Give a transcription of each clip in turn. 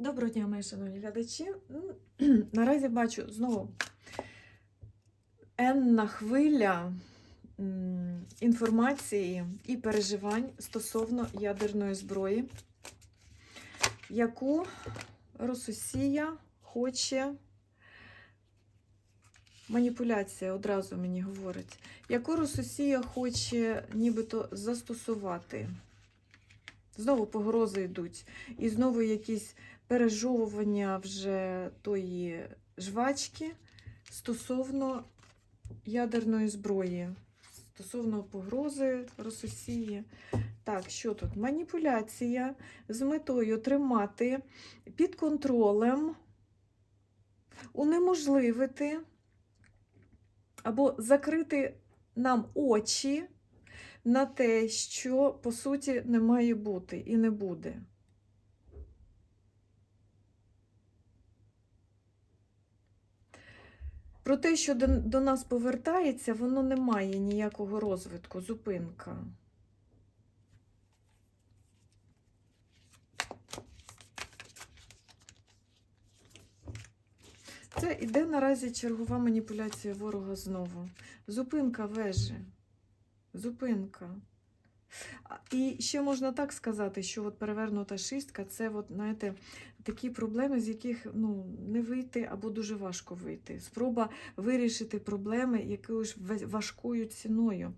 Доброго дня, мої шановні глядачі. Ну, Наразі бачу знову енна хвиля інформації і переживань стосовно ядерної зброї, яку Рососія хоче. Маніпуляція одразу мені говорить, яку Рососія хоче нібито застосувати. Знову погрози йдуть. І знову якісь пережовування вже тої жвачки стосовно ядерної зброї, стосовно погрози Рососії. Так, що тут? Маніпуляція з метою тримати під контролем, унеможливити або закрити нам очі на те, що по суті не має бути і не буде. Про те, що до, до нас повертається, воно не має ніякого розвитку, зупинка. Це іде наразі чергова маніпуляція ворога знову. Зупинка вежі. Зупинка. І ще можна так сказати, що от перевернута шістка це, от, знаєте, такі проблеми, з яких ну, не вийти або дуже важко вийти. Спроба вирішити проблеми якоюсь важкою ціною.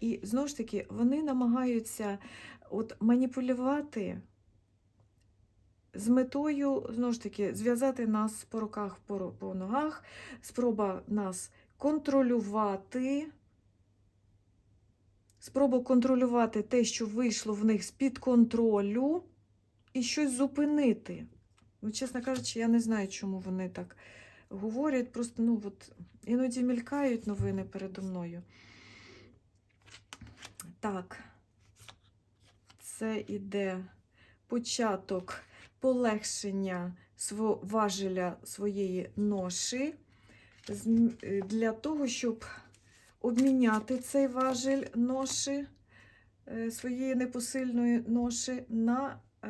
І знову ж таки, вони намагаються от, маніпулювати з метою, знову ж таки, зв'язати нас по руках, по, по ногах, спроба нас контролювати. Спроба контролювати те, що вийшло в них з-під контролю, і щось зупинити. Ну, чесно кажучи, я не знаю, чому вони так говорять. Просто ну, от, іноді мількають новини передо мною. Так, це іде початок полегшення важеля своєї ноші для того, щоб обміняти цей важель ноші, е, своєї непосильної ноші на е,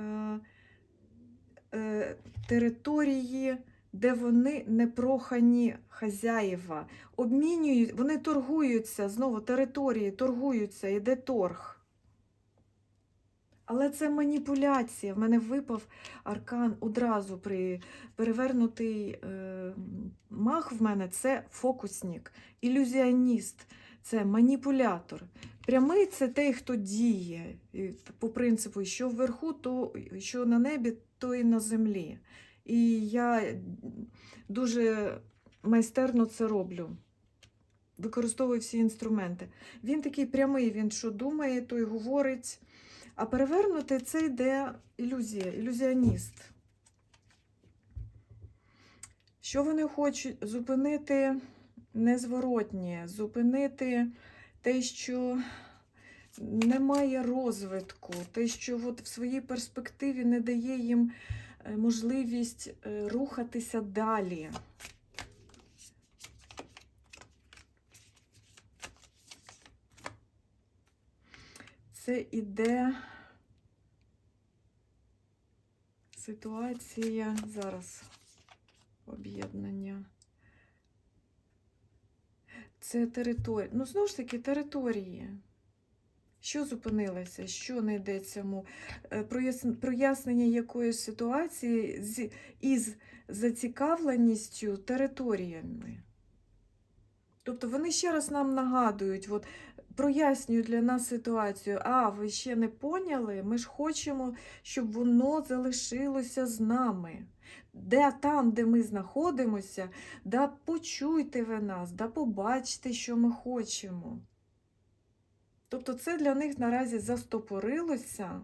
е, території, де вони непрохані хазяїва. Обмінюють, вони торгуються, знову території, торгуються, йде торг. Але це маніпуляція. В мене випав аркан одразу при перевернутий е, мах в мене це фокусник, ілюзіоніст, це маніпулятор. Прямий це той, хто діє. По принципу, що вверху, то що на небі, то і на землі. І я дуже майстерно це роблю. Використовую всі інструменти. Він такий прямий, він що думає, то й говорить. А перевернути це йде ілюзія, ілюзіоніст. Що вони хочуть? Зупинити незворотнє, зупинити те, що немає розвитку, те, що от в своїй перспективі не дає їм е, можливість е, рухатися далі. Це іде ситуація зараз об'єднання. Це територія. Ну, знову ж таки, території. Що зупинилося, що не йдеться? Е, Прояснення якоїсь ситуації з, із зацікавленістю територіями. Тобто вони ще раз нам нагадують, от, прояснюють для нас ситуацію. А, ви ще не поняли? Ми ж хочемо, щоб воно залишилося з нами. Де там, де ми знаходимося, да почуйте ви нас, да побачте, що ми хочемо. Тобто це для них наразі застопорилося,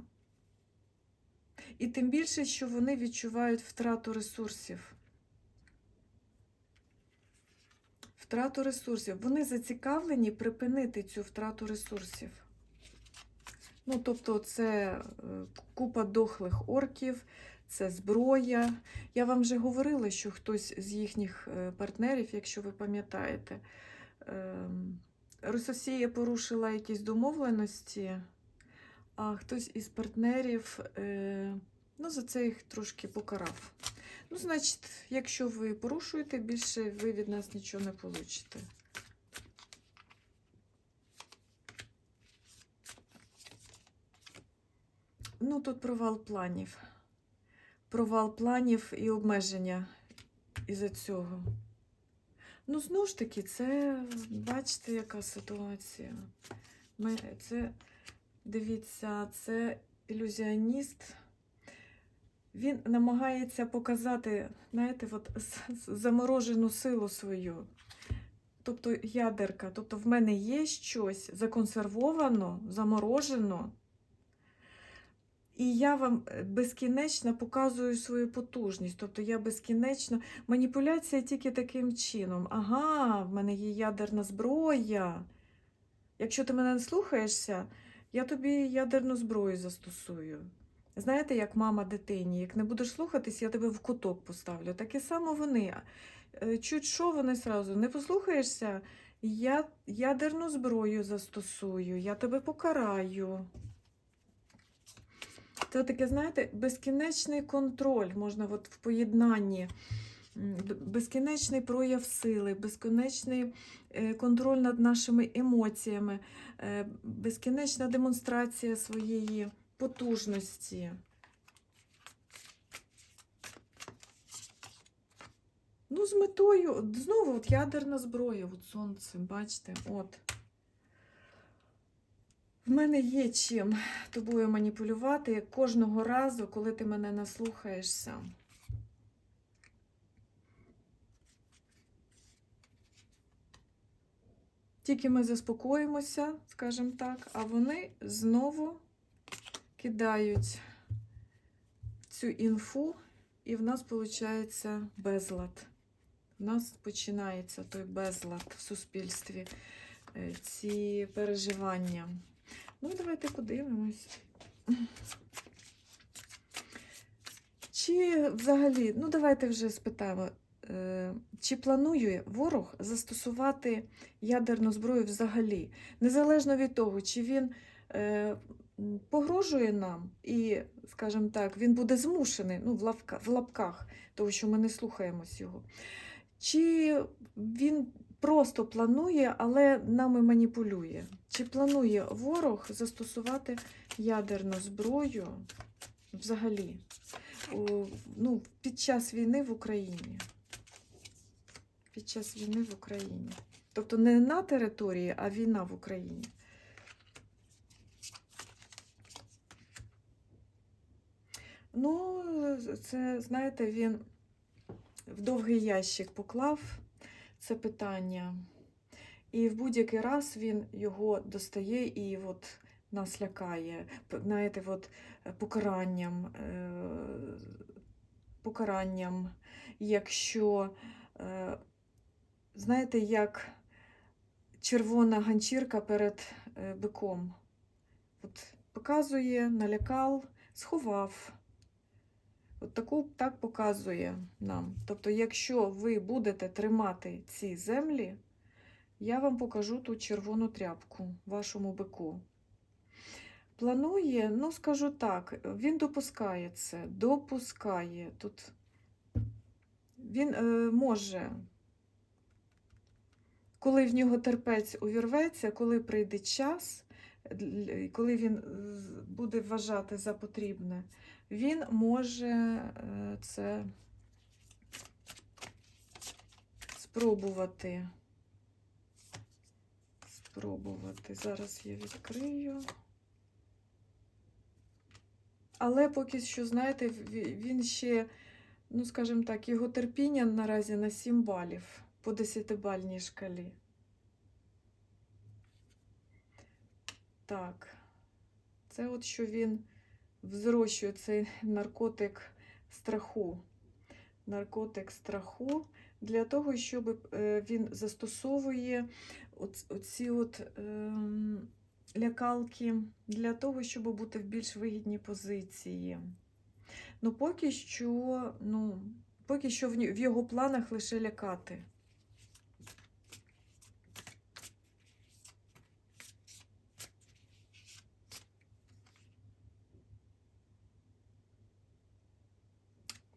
і тим більше, що вони відчувають втрату ресурсів. Втрату ресурсів. Вони зацікавлені припинити цю втрату ресурсів. Ну, тобто, це е, купа дохлих орків, це зброя. Я вам вже говорила, що хтось з їхніх е, партнерів, якщо ви пам'ятаєте, ем, Рососія порушила якісь домовленості, а хтось із партнерів е, Ну, за це їх трошки покарав. Ну, значить, якщо ви порушуєте, більше ви від нас нічого не получите. Ну, тут провал планів. Провал планів і обмеження із-за цього. Ну, знову ж таки, це, бачите, яка ситуація. Це, дивіться, це ілюзіоніст. Він намагається показати, знаєте, от, заморожену силу свою. Тобто ядерка. Тобто в мене є щось законсервовано, заморожено. І я вам е, безкінечно показую свою потужність. Тобто я безкінечно. Маніпуляція тільки таким чином. Ага, в мене є ядерна зброя. Якщо ти мене не слухаєшся, я тобі ядерну зброю застосую. Знаєте, як мама дитині, як не будеш слухатись, я тебе в куток поставлю. Таке само вони. Е, Чуть що вони сразу не послухаєшся, я ядерну зброю застосую, я тебе покараю. Це таке, знаєте, безкінечний контроль можна от в поєднанні, безкінечний прояв сили, безкінечний е, контроль над нашими емоціями, е, безкінечна демонстрація своєї потужності. Ну, з метою, знову от ядерна зброя, от сонце, бачите, от. В мене є чим тобою маніпулювати кожного разу, коли ти мене наслухаєшся. Тільки ми заспокоїмося, скажімо так, а вони знову кидають цю інфу, і в нас виходить безлад. У нас починається той безлад в суспільстві, е, ці переживання. Ну, давайте подивимось. Чи взагалі, ну давайте вже спитаємо, е, чи планує ворог застосувати ядерну зброю взагалі, незалежно від того, чи він е, погрожує нам і, скажімо так, він буде змушений ну, в, лапка, в лапках, тому що ми не слухаємось його. Чи він просто планує, але нами маніпулює? Чи планує ворог застосувати ядерну зброю взагалі у, ну, під час війни в Україні? Під час війни в Україні. Тобто не на території, а війна в Україні. Ну, це, знаєте, він в довгий ящик поклав це питання. І в будь-який раз він його достає і от нас лякає, знаєте, от е, покаранням, е, покаранням, якщо, е, знаєте, як червона ганчірка перед биком. От показує, налякав, сховав. От таку так показує нам. Тобто, якщо ви будете тримати ці землі, я вам покажу ту червону тряпку вашому бику. Планує, ну скажу так, він допускає це, допускає. Тут він е, може, коли в нього терпець увірветься, коли прийде час, коли він буде вважати за потрібне, він може е, це спробувати. Спробувати. Зараз я відкрию. Але поки що, знаєте, він ще, ну, скажімо так, його терпіння наразі на 7 балів по 10-бальній шкалі. Так. Це от що він взрощує цей наркотик страху. Наркотик страху для того, щоб е, він застосовує оці от ем, лякалки для того, щоб бути в більш вигідній позиції. Ну, поки що, ну, поки що в його планах лише лякати.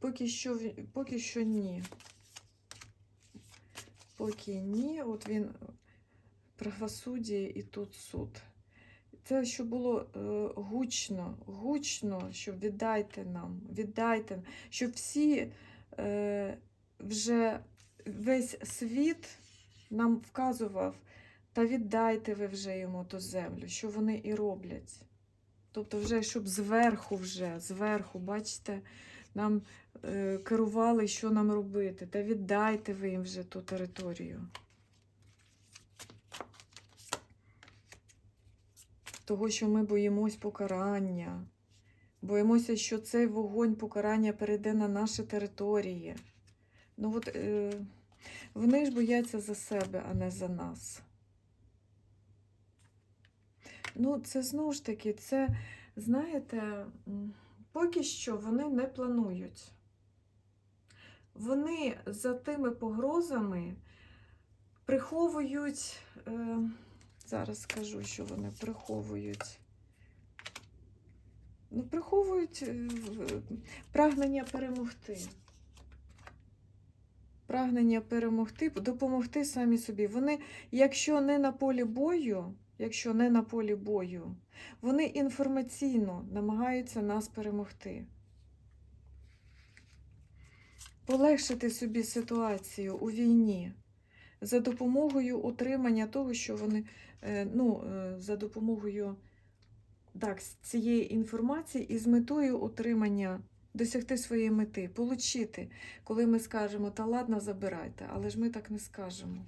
Поки що, поки що ні. Поки ні, от він правосуддя і тут суд. Це що було е, гучно, гучно, щоб віддайте нам, віддайте, щоб всі е, вже весь світ нам вказував, та віддайте ви вже йому ту землю, що вони і роблять. Тобто, вже щоб зверху, вже, зверху, бачите, нам е, керували, що нам робити, та віддайте ви їм вже ту територію. Того, що ми боїмось покарання. Боїмося, що цей вогонь покарання перейде на наші території. Ну от е, вони ж бояться за себе, а не за нас. Ну, це знову ж таки, це, знаєте, поки що вони не планують. Вони за тими погрозами приховують, е, зараз скажу, що вони приховують. Ну, приховують е, прагнення перемогти. Прагнення перемогти, допомогти самі собі. Вони, якщо не на полі бою, якщо не на полі бою, вони інформаційно намагаються нас перемогти. Полегшити собі ситуацію у війні за допомогою утримання того, що вони, е, ну, е, за допомогою так, цієї інформації і з метою утримання, досягти своєї мети, получити, коли ми скажемо, та ладно, забирайте, але ж ми так не скажемо.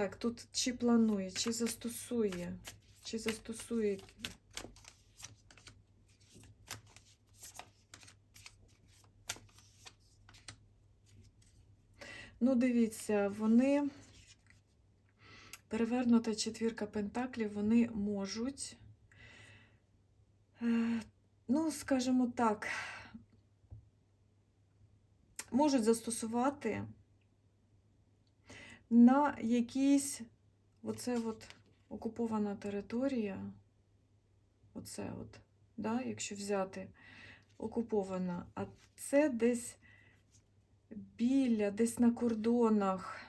Так, тут чи планує, чи застосує, чи застосує. Ну, дивіться, вони перевернута четвірка пентаклів, вони можуть, е, ну, скажімо так, можуть застосувати на якійсь, оце от окупована територія, оце от, да, якщо взяти окупована, а це десь біля, десь на кордонах,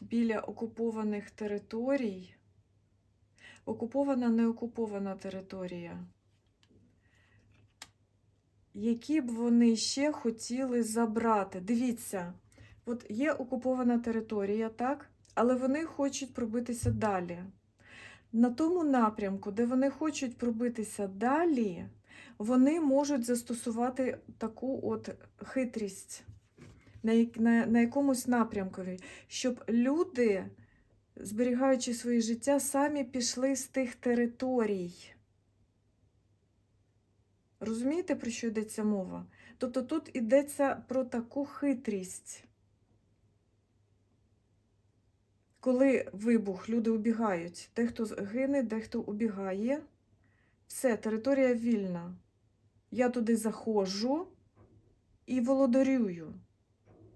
біля окупованих територій, окупована, неокупована територія, які б вони ще хотіли забрати. Дивіться, от є окупована територія, так? Але вони хочуть пробитися далі. На тому напрямку, де вони хочуть пробитися далі, вони можуть застосувати таку от хитрість на, на, на якомусь напрямкові, щоб люди, зберігаючи своє життя, самі пішли з тих територій. Розумієте, про що йдеться мова? Тобто тут йдеться про таку хитрість. Коли вибух, люди убігають, дехто гине, дехто убігає. Все, територія вільна. Я туди заходжу і володарюю.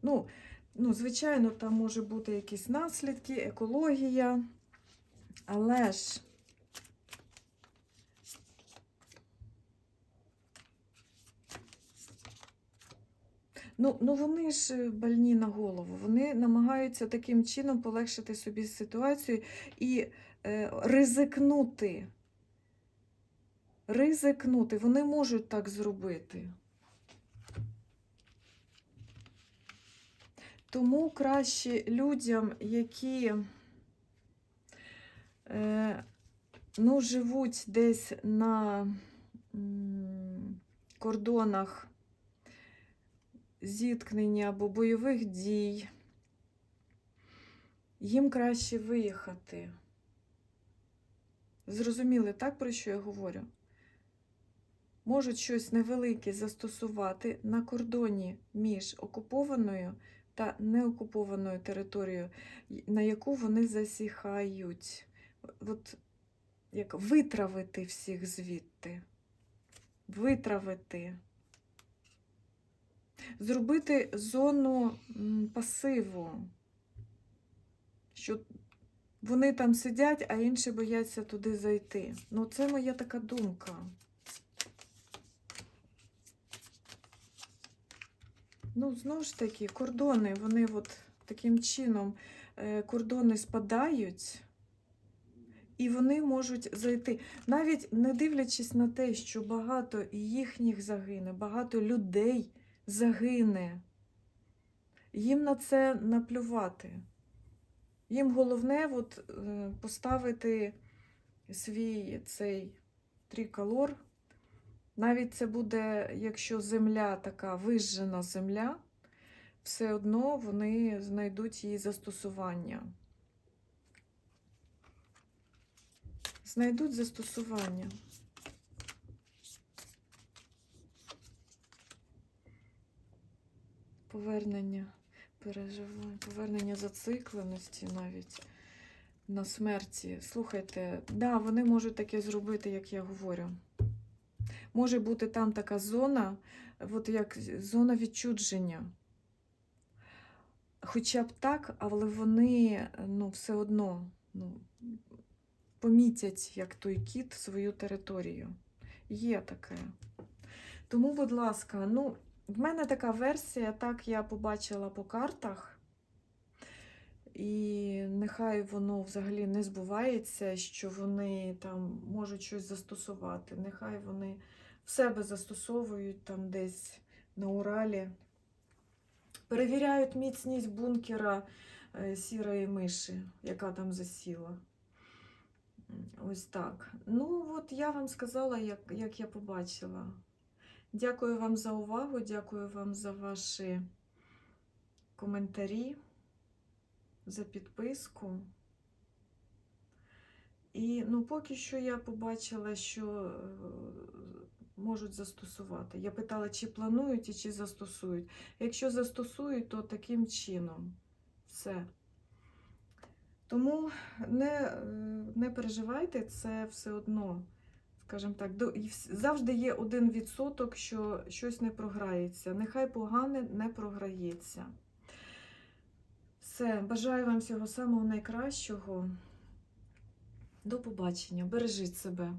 Ну, ну, звичайно, там може бути якісь наслідки, екологія. Але ж Ну, ну вони ж е, больні на голову. Вони намагаються таким чином полегшити собі ситуацію і е, ризикнути. Ризикнути. Вони можуть так зробити. Тому краще людям, які е, ну, живуть десь на м, кордонах зіткнення або бойових дій, їм краще виїхати. Зрозуміли, так, про що я говорю? Можуть щось невелике застосувати на кордоні між окупованою та неокупованою територією, на яку вони засіхають. От як витравити всіх звідти. Витравити. Зробити зону пасиву, що вони там сидять, а інші бояться туди зайти. Ну, це моя така думка. Ну, знову ж таки, кордони, вони от таким чином е, кордони спадають, і вони можуть зайти. Навіть не дивлячись на те, що багато їхніх загине, багато людей загине. Їм на це наплювати. Їм головне от, е, поставити свій цей триколор. Навіть це буде, якщо земля така вижжена земля, все одно вони знайдуть її застосування. Знайдуть застосування. Повернення переживань, повернення зацикленості навіть на смерті. Слухайте, да, вони можуть таке зробити, як я говорю. Може бути там така зона, от як зона відчудження. Хоча б так, але вони ну, все одно ну, помітять, як той кіт, свою територію. Є таке. Тому, будь ласка, ну, в мене така версія, так я побачила по картах. І нехай воно взагалі не збувається, що вони там можуть щось застосувати. Нехай вони в себе застосовують там десь на Уралі. Перевіряють міцність бункера е, сірої миші, яка там засіла. Ось так. Ну, от я вам сказала, як, як я побачила. Дякую вам за увагу, дякую вам за ваші коментарі, за підписку. І ну, поки що я побачила, що е, можуть застосувати. Я питала, чи планують і чи застосують. Якщо застосують, то таким чином. Все. Тому не, е, не переживайте, це все одно, скажімо так, завжди є один відсоток, що щось не програється. Нехай погане не програється. Все, бажаю вам всього самого найкращого. До побачення. Бережіть себе.